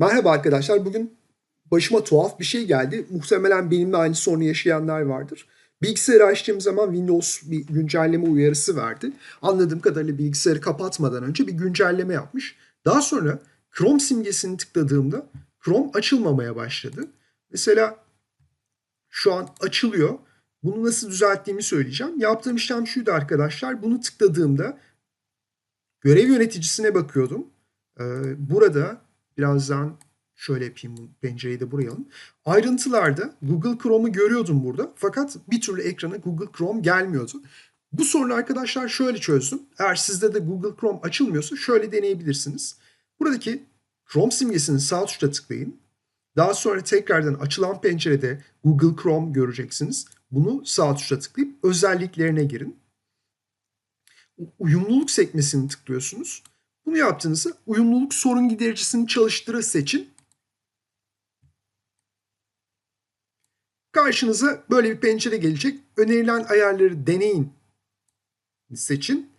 Merhaba arkadaşlar. Bugün başıma tuhaf bir şey geldi. Muhtemelen benimle aynı sorunu yaşayanlar vardır. Bilgisayarı açtığım zaman Windows bir güncelleme uyarısı verdi. Anladığım kadarıyla bilgisayarı kapatmadan önce bir güncelleme yapmış. Daha sonra Chrome simgesini tıkladığımda Chrome açılmamaya başladı. Mesela şu an açılıyor. Bunu nasıl düzelttiğimi söyleyeceğim. Yaptığım işlem şuydu arkadaşlar. Bunu tıkladığımda görev yöneticisine bakıyordum. Ee, burada birazdan şöyle yapayım pencereyi de buraya alalım. Ayrıntılarda Google Chrome'u görüyordum burada. Fakat bir türlü ekrana Google Chrome gelmiyordu. Bu sorunu arkadaşlar şöyle çözdüm. Eğer sizde de Google Chrome açılmıyorsa şöyle deneyebilirsiniz. Buradaki Chrome simgesinin sağ tuşa tıklayın. Daha sonra tekrardan açılan pencerede Google Chrome göreceksiniz. Bunu sağ tuşa tıklayıp özelliklerine girin. Uyumluluk sekmesini tıklıyorsunuz. Bunu yaptığınızda uyumluluk sorun gidericisini çalıştırı seçin. Karşınıza böyle bir pencere gelecek. Önerilen ayarları deneyin seçin.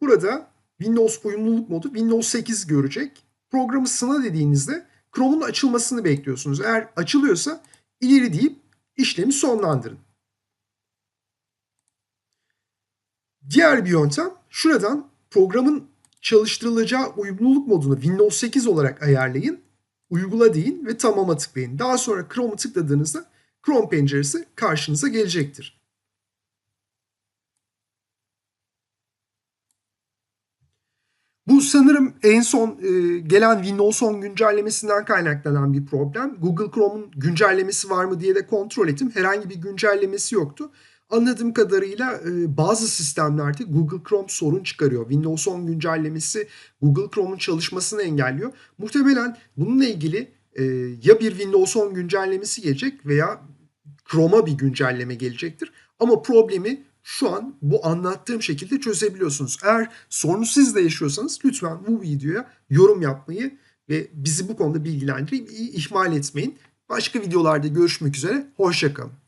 Burada Windows uyumluluk modu Windows 8 görecek. Programı sına dediğinizde Chrome'un açılmasını bekliyorsunuz. Eğer açılıyorsa ileri deyip işlemi sonlandırın. Diğer bir yöntem şuradan programın çalıştırılacağı uyumluluk modunu Windows 8 olarak ayarlayın. Uygula deyin ve tamama tıklayın. Daha sonra Chrome'u tıkladığınızda Chrome penceresi karşınıza gelecektir. Bu sanırım en son e, gelen Windows 10 güncellemesinden kaynaklanan bir problem. Google Chrome'un güncellemesi var mı diye de kontrol ettim. Herhangi bir güncellemesi yoktu. Anladığım kadarıyla e, bazı sistemlerde Google Chrome sorun çıkarıyor. Windows 10 güncellemesi Google Chrome'un çalışmasını engelliyor. Muhtemelen bununla ilgili e, ya bir Windows 10 güncellemesi gelecek veya Chrome'a bir güncelleme gelecektir. Ama problemi şu an bu anlattığım şekilde çözebiliyorsunuz. Eğer sorunu siz de yaşıyorsanız lütfen bu videoya yorum yapmayı ve bizi bu konuda bilgilendirip ihmal etmeyin. Başka videolarda görüşmek üzere. Hoşçakalın.